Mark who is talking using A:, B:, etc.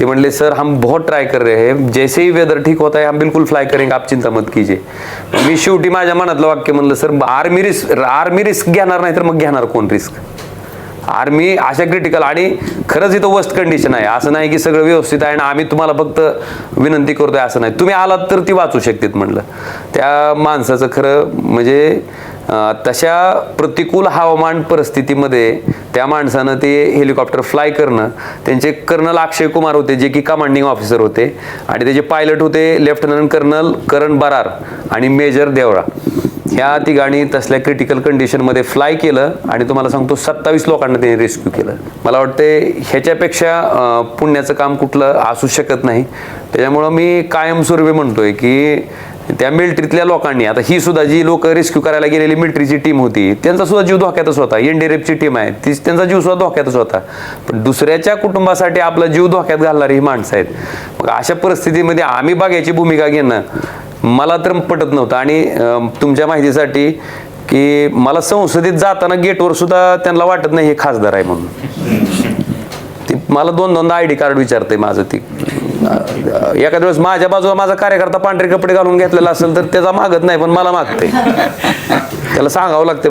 A: ते म्हणले सर हम बहुत ट्राय कर रहे हैं। जैसे ही वेदर ठीक होता है हम बिल्कुल फ्लाय करेंगे। आप चिंता मत कीजिए। मी शेवटी माझ्या मनातलं वाक्य म्हणलं sir army risk army risk घेणार नाही तर मग घेणार कोण रिस्क आर्मी अशा क्रिटिकल आणि खरंच इथं वस्ट कंडिशन आहे. असं नाही की सगळं व्यवस्थित आहे आणि आम्ही तुम्हाला फक्त विनंती करतोय असं नाही. तुम्ही आलात तर ती वाचू शकतेत म्हणलं. त्या माणसाचं खरं म्हणजे तशा प्रतिकूल हवामान परिस्थितीमध्ये त्या माणसानं ते हेलिकॉप्टर फ्लाय करणं त्यांचे कर्नल अक्षय कुमार होते जे की कमांडिंग ऑफिसर होते आणि त्याचे पायलट होते लेफ्टनंट कर्नल करण बरार आणि मेजर देवळा ह्या तिघांनी तसल्या क्रिटिकल कंडिशनमध्ये फ्लाय केलं आणि तुम्हाला सांगतो सत्तावीस लोकांना त्यांनी रेस्क्यू केलं. मला वाटते ह्याच्यापेक्षा पुण्याचं काम कुठलं असू शकत नाही. त्याच्यामुळं मी कायमस्वरूपी म्हणतोय की त्या मिलिटरीतल्या लोकांनी. आता ही सुद्धा जी लोक रेस्क्यू करायला गेलेली मिलिटरीची टीम होती त्यांचा सुद्धा जीव धोक्यातच होता. एनडीआरएफची टीम आहे ती त्यांचा जीव सुद्धा धोक्यातच होता. पण दुसऱ्याच्या कुटुंबासाठी आपला जीव धोक्यात घालणारी ही माणसं आहेत. मग अशा परिस्थितीमध्ये आम्ही बघायची भूमिका घेणं मला तर पटत नव्हतं. आणि तुमच्या माहितीसाठी की मला संसदेत जाताना गेटवर सुद्धा त्यांना वाटत नाही हे खासदार आहे म्हणून. ती मला दोन दोनदा आय डी कार्ड विचारते माझं ती. एखाद्या वेळेस माझ्या बाजूला माझा कार्यकर्ता पांढरे कपडे घालून घेतलेला असेल तर त्याचा मागत नाही पण मला मागते त्याला सांगावं लागतं